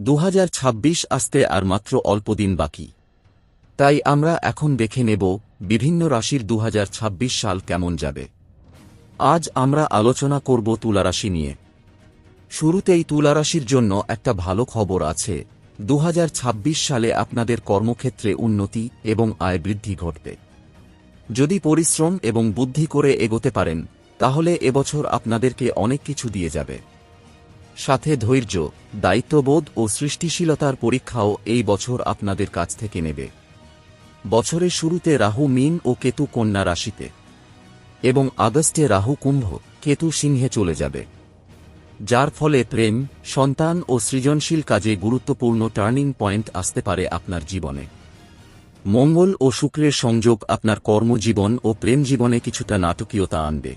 দু হাজার ছাব্বিশ আসতে আর মাত্র অল্প দিন বাকি। তাই আমরা এখন দেখে নেব বিভিন্ন রাশির দু হাজার ছাব্বিশ সাল কেমন যাবে। আজ আমরা আলোচনা করব তুলারাশি নিয়ে। শুরুতেই তুলারাশির জন্য একটা ভালো খবর আছে দু হাজার ছাব্বিশ সালে আপনাদের কর্মক্ষেত্রে উন্নতি এবং আয় বৃদ্ধি ঘটবে। যদি পরিশ্রম এবং বুদ্ধি করে এগোতে পারেন, তাহলে এবছর আপনাদেরকে অনেক কিছু দিয়ে যাবে। সাথে ধৈর্য, দায়িত্ববোধ ও সৃষ্টিশীলতার পরীক্ষাও এই বছর আপনাদের কাছ থেকে নেবে। বছরের শুরুতে রাহু মিন ও কেতু কন্যা রাশিতে এবং আগস্টে রাহু কুম্ভ, কেতু সিংহে চলে যাবে। যার ফলে প্রেম, সন্তান ও সৃজনশীল কাজে গুরুত্বপূর্ণ টার্নিং পয়েন্ট আসতে পারে আপনার জীবনে। মঙ্গল ও শুক্রের সংযোগ আপনার কর্মজীবন ও প্রেম জীবনে কিছুটা নাটকীয়তা আনবে।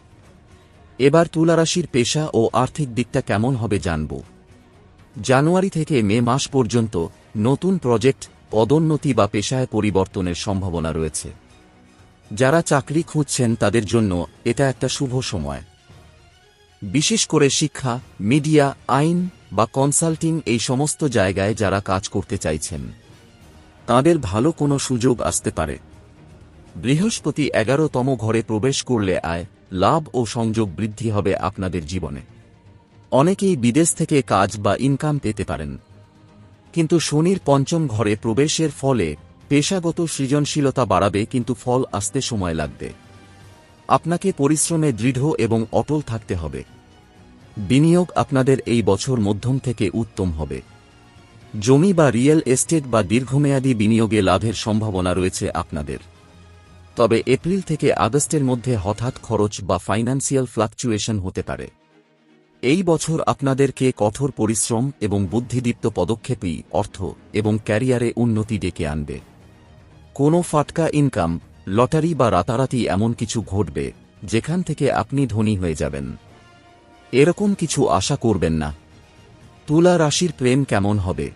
এবার তুলারাশির পেশা ও আর্থিক দিকটা কেমন হবে জানব। জানুয়ারি থেকে মে মাস পর্যন্ত নতুন প্রজেক্ট, পদোন্নতি বা পেশায় পরিবর্তনের সম্ভাবনা রয়েছে। যারা চাকরি খুঁজছেন তাদের জন্য এটা একটা শুভ সময়। বিশেষ করে শিক্ষা, মিডিয়া, আইন বা কনসাল্টিং এই সমস্ত জায়গায় যারা কাজ করতে চাইছেন, তাদের ভালো কোনো সুযোগ আসতে পারে। বৃহস্পতি এগারোতম ঘরে প্রবেশ করলে আয় লাভ ও সংযোগ বৃদ্ধি হবে আপনাদের জীবনে। অনেকেই বিদেশ থেকে কাজ বা ইনকাম পেতে পারেন। কিন্তু শনির পঞ্চম ঘরে প্রবেশের ফলে পেশাগত সৃজনশীলতা বাড়াবে, কিন্তু ফল আসতে সময় লাগবে। আপনাকে পরিশ্রমে দৃঢ় এবং অটল থাকতে হবে। বিনিয়োগ আপনাদের এই বছর মধ্যম থেকে উত্তম হবে। জমি বা রিয়েল এস্টেট বা দীর্ঘমেয়াদী বিনিয়োগে লাভের সম্ভাবনা রয়েছে আপনাদের। তবে এপ্রিল থেকে আগস্টের মধ্যে হঠাৎ খরচ বা ফাইন্যান্সিয়াল ফ্লাকচুয়েশন হতে পারে। এই বছর আপনাদেরকে কঠোর পরিশ্রম এবং বুদ্ধিদীপ্ত পদক্ষেপই অর্থ এবং ক্যারিয়ারে উন্নতি ডেকে আনবে। কোনো ফাটকা ইনকাম লটারি বা রাতারাতি এমন কিছু ঘটবে, যেখান থেকে আপনি ধনী হয়ে যাবেন। এরকম কিছু আশা করবেন না। তুলা রাশির প্রেম কেমন হবে?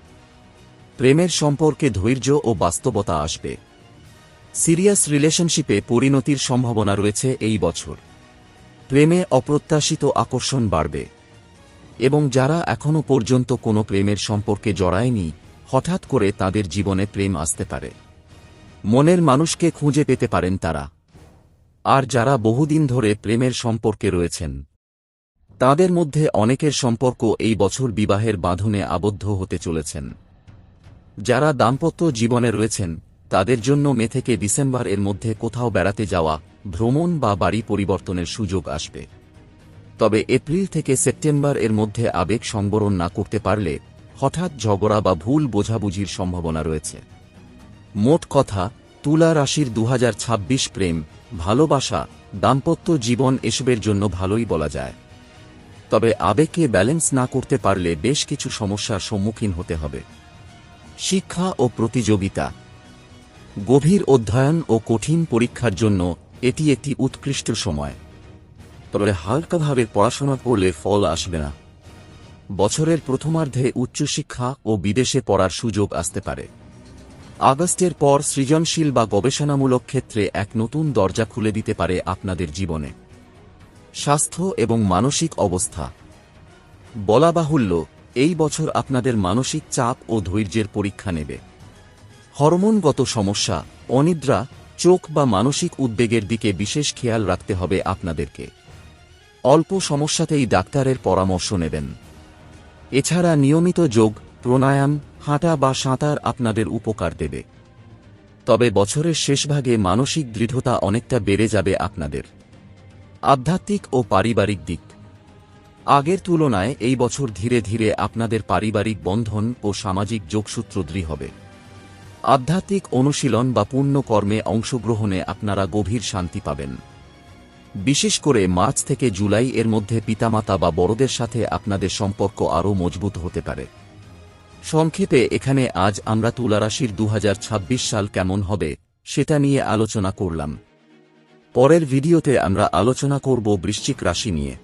প্রেমের সম্পর্কে ধৈর্য ও বাস্তবতা আসবে। সিরিয়াস রিলেশনশিপে পরিণতির সম্ভাবনা রয়েছে এই বছর। প্রেমে অপ্রত্যাশিত আকর্ষণ বাড়বে। এবং যারা এখনও পর্যন্ত কোনো প্রেমের সম্পর্কে জড়ায়নি, হঠাৎ করে তাদের জীবনে প্রেম আসতে পারে। মনের মানুষকে খুঁজে পেতে পারেন তারা। আর যারা বহুদিন ধরে প্রেমের সম্পর্কে রয়েছেন, তাদের মধ্যে অনেকের সম্পর্ক এই বছর বিবাহের বাঁধনে আবদ্ধ হতে চলেছেন। যারা দাম্পত্য জীবনে রয়েছেন তাদের জন্য মে থেকে ডিসেম্বর এর মধ্যে কোথাও বেড়াতে যাওয়া, ভ্রমণ বা বাড়ি পরিবর্তনের সুযোগ আসবে। তবে এপ্রিল থেকে সেপ্টেম্বর এর মধ্যে আবেগ সংবরণ না করতে পারলে হঠাৎ ঝগড়া বা ভুল বোঝাবুঝির সম্ভাবনা রয়েছে। মোট কথা, তুলা রাশির দু হাজার ছাব্বিশ প্রেম, ভালোবাসা, দাম্পত্য জীবন এসবের জন্য ভালোই বলা যায়। তবে আবেগকে ব্যালেন্স না করতে পারলে বেশ কিছু সমস্যার সম্মুখীন হতে হবে। শিক্ষা ও প্রতিযোগিতা গভীর অধ্যয়ন ও কঠিন পরীক্ষার জন্য এটি একটি উৎকৃষ্ট সময়। তবে হালকাভাবে পড়াশোনা করলে ফল আসবে না। বছরের প্রথমার্ধে উচ্চশিক্ষা ও বিদেশে পড়ার সুযোগ আসতে পারে। আগস্টের পর সৃজনশীল বা গবেষণামূলক ক্ষেত্রে এক নতুন দরজা খুলে দিতে পারে আপনাদের জীবনে। স্বাস্থ্য এবং মানসিক অবস্থা। বলা বাহুল্য, এই বছর আপনাদের মানসিক চাপ ও ধৈর্যের পরীক্ষা নেবে। হরমোনগত সমস্যা, অনিদ্রা, চোখ বা মানসিক উদ্বেগের দিকে বিশেষ খেয়াল রাখতে হবে আপনাদেরকে। অল্প সমস্যাতেই ডাক্তারের পরামর্শ নেবেন। এছাড়া নিয়মিত যোগ, প্রাণায়াম, হাঁটা বা সাঁতার আপনাদের উপকার দেবে। তবে বছরের শেষভাগে মানসিক দৃঢ়তা অনেকটা বেড়ে যাবে আপনাদের। আধ্যাত্মিক ও পারিবারিক দিক। আগের তুলনায় এই বছর ধীরে ধীরে আপনাদের পারিবারিক বন্ধন ও সামাজিক যোগসূত্র দৃঢ় হবে। আধ্যাত্মিক অনুশীলন বা পুণ্যকর্মে অংশগ্রহণে আপনারা গভীর শান্তি পাবেন। বিশেষ করে মার্চ থেকে জুলাই এর মধ্যে পিতামাতা বা বড়দের সাথে আপনাদের সম্পর্ক আরও মজবুত হতে পারে। সংক্ষেপে এখানে আজ আমরা তুলারাশির দু হাজার ছাব্বিশ সাল কেমন হবে সেটা নিয়ে আলোচনা করলাম। পরের ভিডিওতে আমরা আলোচনা করব বৃশ্চিক রাশি নিয়ে।